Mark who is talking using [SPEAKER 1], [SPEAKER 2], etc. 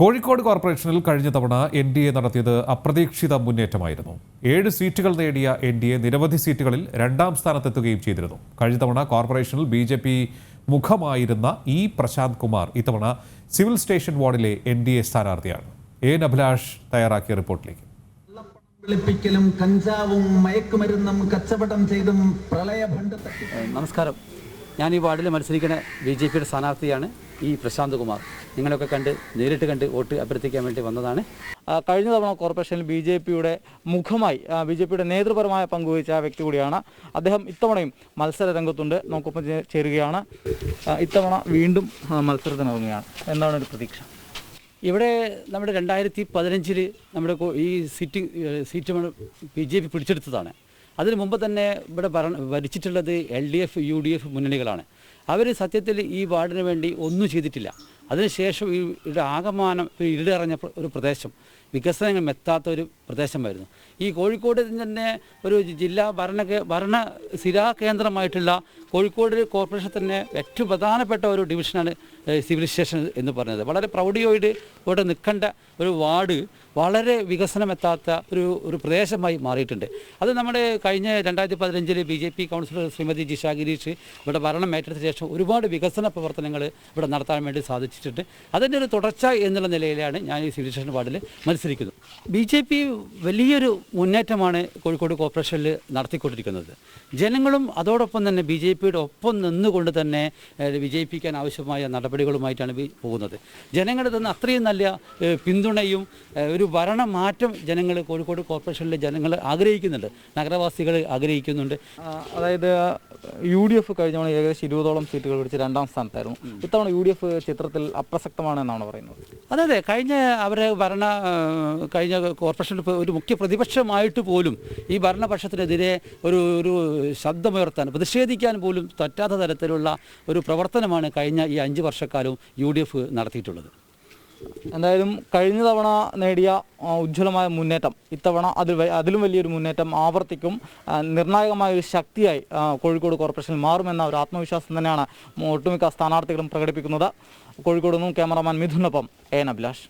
[SPEAKER 1] കോഴിക്കോട് കോർപ്പറേഷനിൽ കഴിഞ്ഞ തവണ എൻ ഡി എ നടത്തിയത് അപ്രതീക്ഷിത മുന്നേറ്റമായിരുന്നു. ഏഴ് സീറ്റുകൾ നേടിയ എൻ ഡി എ നിരവധി സീറ്റുകളിൽ രണ്ടാം സ്ഥാനത്തെത്തുകയും ചെയ്തിരുന്നു. കഴിഞ്ഞ തവണ കോർപ്പറേഷനിൽ ബി ജെ പി മുഖമായിരുന്ന ഇ പ്രശാന്ത് കുമാർ ഇത്തവണ സിവിൽ സ്റ്റേഷൻ വാർഡിലെ എൻ ഡി എ സ്ഥാനാർത്ഥിയാണ്. എ അഭിലാഷ് തയ്യാറാക്കിയ റിപ്പോർട്ടിലേക്ക്.
[SPEAKER 2] വെളുപ്പിക്കലും കഞ്ചാവും മയക്കുമരുന്നും കച്ചവടം ചെയ്തും
[SPEAKER 3] നമസ്കാരം. ഞാൻ ഈ വാർഡിൽ മത്സരിക്കുന്ന ബി ജെ പിയുടെ സ്ഥാനാർത്ഥിയാണ്. ഈ പ്രശാന്ത് കുമാർ. നിങ്ങളൊക്കെ കണ്ട് നേരിട്ട് കണ്ട് വോട്ട് അഭ്യർത്ഥിക്കാൻ വേണ്ടി വന്നതാണ്.
[SPEAKER 4] കഴിഞ്ഞ തവണ കോർപ്പറേഷനിൽ ബി ജെ പിയുടെ മുഖമായി ബി ജെ പിയുടെ നേതൃപരമായ പങ്കുവഹിച്ച വ്യക്തി കൂടിയാണ്. അദ്ദേഹം ഇത്തവണയും മത്സര രംഗത്തുണ്ട് നമുക്കൊപ്പം ചേരുകയാണ്. ഇത്തവണ വീണ്ടും മത്സരത്തിനിറങ്ങുകയാണ്. എന്താണ് ഒരു പ്രതീക്ഷ?
[SPEAKER 3] ഇവിടെ നമ്മുടെ രണ്ടായിരത്തി പതിനഞ്ചിൽ നമ്മുടെ ഈ seat seat B J P പിടിച്ചെടുത്തതാണ്. അതിന് മുമ്പ് തന്നെ ഇവിടെ ഭരണ ഭരിച്ചിട്ടുള്ളത് L D F U D F മുന്നണികളാണ്. അവർ സത്യത്തിൽ ഈ വാർഡിന് വേണ്ടി ഒന്നും ചെയ്തിട്ടില്ല. അതിനുശേഷം ഈ ഇവിടെ ആകമാനം ഇരുടറിഞ്ഞ ഒരു പ്രദേശം വികസനങ്ങൾ എത്താത്ത ഒരു പ്രദേശമായിരുന്നു. ഈ കോഴിക്കോട് തന്നെ ഒരു ജില്ലാ ഭരണ ഭരണ സ്ഥിരാ കേന്ദ്രമായിട്ടുള്ള കോഴിക്കോട് കോർപ്പറേഷൻ തന്നെ ഏറ്റവും പ്രധാനപ്പെട്ട ഒരു ഡിവിഷനാണ് സിവിൽ സ്റ്റേഷൻ എന്ന് പറയുന്നത് വളരെ പ്രൗഢിയോട് ഇവിടെ നിൽക്കേണ്ട ഒരു വാർഡ് വളരെ വികസനമെത്താത്ത ഒരു ഒരു പ്രദേശമായി മാറിയിട്ടുണ്ട്. അത് നമ്മുടെ കഴിഞ്ഞ രണ്ടായിരത്തി പതിനഞ്ചിൽ B J P councillor Shrimathi Jisha Gireesh ഇവിടെ ഭരണം ഏറ്റെടുത്ത ശേഷം ഒരുപാട് വികസന പ്രവർത്തനങ്ങൾ ഇവിടെ നടത്താൻ വേണ്ടി സാധിച്ചിട്ടുണ്ട്. അതിന്റെ ഒരു തുടർച്ച എന്നുള്ള നിലയിലാണ് ഞാൻ ഈ സിവിൽ സ്റ്റേഷൻ വാർഡിൽ മത്സരിക്കുന്നത്. ബി ജെ പി വലിയൊരു മുന്നേറ്റമാണ് കോഴിക്കോട് കോർപ്പറേഷനിൽ നടത്തിക്കൊണ്ടിരിക്കുന്നത്. ജനങ്ങളും അതോടൊപ്പം തന്നെ ബി ജെ പിയുടെ ഒപ്പം നിന്നുകൊണ്ട് തന്നെ വിജയിപ്പിക്കാൻ ആവശ്യമായ നടപടികളുമായിട്ടാണ് പോകുന്നത്. ജനങ്ങളുടെ തന്നെ അത്രയും നല്ല പിന്തുണയും ഒരു ഭരണമാറ്റം ജനങ്ങൾ കോഴിക്കോട് കോർപ്പറേഷനിലെ ജനങ്ങൾ ആഗ്രഹിക്കുന്നുണ്ട്. നഗരവാസികൾ ആഗ്രഹിക്കുന്നുണ്ട്.
[SPEAKER 4] അതായത് യു ഡി എഫ് കഴിഞ്ഞ തവണ ഏകദേശം ഇരുപതോളം സീറ്റുകൾ പിടിച്ച് രണ്ടാം സ്ഥാനത്തായിരുന്നു. ഇത്തവണ യു ഡി എഫ് ചിത്രത്തിൽ അപ്രസക്തമാണെന്നാണ് പറയുന്നത്.
[SPEAKER 3] അതെ അതെ. കഴിഞ്ഞ അവരെ ഭരണ കഴിഞ്ഞ കോർപ്പറേഷൻ ഒരു മുഖ്യ പ്രതിപക്ഷമായിട്ട് പോലും ഈ ഭരണപക്ഷത്തിനെതിരെ ഒരു ഒരു ശബ്ദമുയർത്താൻ പ്രതിഷേധിക്കാൻ പോലും പറ്റാത്ത തരത്തിലുള്ള ഒരു പ്രവർത്തനമാണ് കഴിഞ്ഞ ഈ അഞ്ച് വർഷക്കാലവും യു ഡി എഫ് നടത്തിയിട്ടുള്ളത്.
[SPEAKER 4] എന്തായാലും കഴിഞ്ഞ തവണ നേടിയ ഉജ്ജ്വലമായ മുന്നേറ്റം ഇത്തവണ അതിൽ അതിലും വലിയൊരു മുന്നേറ്റം ആവർത്തിക്കും നിർണായകമായ ഒരു ശക്തിയായി കോഴിക്കോട് കോർപ്പറേഷനിൽ മാറുമെന്ന ഒരു ആത്മവിശ്വാസം തന്നെയാണ് ഒട്ടുമിക്ക സ്ഥാനാർത്ഥികളും പ്രകടിപ്പിക്കുന്നത്. കോഴിക്കോട് നിന്നും ക്യാമറാമാൻ മിഥുനൊപ്പം എൻ അഭിലാഷ്.